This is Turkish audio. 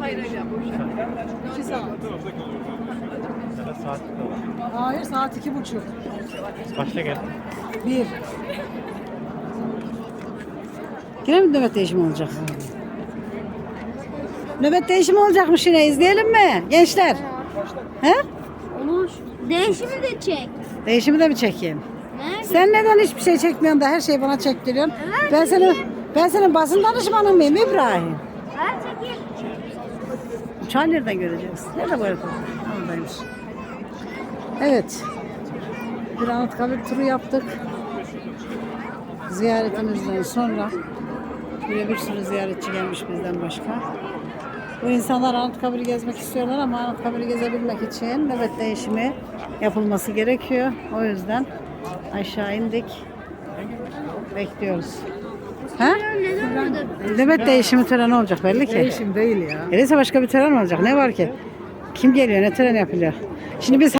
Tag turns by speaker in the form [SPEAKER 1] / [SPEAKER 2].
[SPEAKER 1] Hayır hayır ya.
[SPEAKER 2] Saat
[SPEAKER 3] Hayır saat iki buçuk.
[SPEAKER 2] Kaçta geldin?
[SPEAKER 3] Bir. Yine mi nöbet değişimi olacak? Nöbet değişimi olacakmış yine izleyelim mi gençler? He?
[SPEAKER 4] Olur. Değişimi de çek.
[SPEAKER 3] Değişimi de mi çekeyim?
[SPEAKER 4] Nerede?
[SPEAKER 3] Sen neden hiçbir şey çekmiyorsun da her şeyi bana çektiriyorsun?
[SPEAKER 4] Evet,
[SPEAKER 3] Ben senin ben senin basın danışmanın mıyım İbrahim?
[SPEAKER 4] Ben çekeyim.
[SPEAKER 3] Uçağı nereden göreceğiz? Nerede bu aeroport? Oradaymış. Evet. Bir Anıtkabir turu yaptık. Ziyaretimizden sonra buraya bir sürü ziyaretçi gelmiş bizden başka. Bu insanlar Anıtkabir'i gezmek istiyorlar ama Anıtkabir'i gezebilmek için nöbet değişimi yapılması gerekiyor. O yüzden aşağı indik. Bekliyoruz. Ha? Nöbet değişimi töreni olacak belli ki.
[SPEAKER 5] Değişim değil ya.
[SPEAKER 3] Öyleyse başka bir tören olacak. Ne var ki? Kim geliyor? Ne tören yapılıyor? Şimdi biz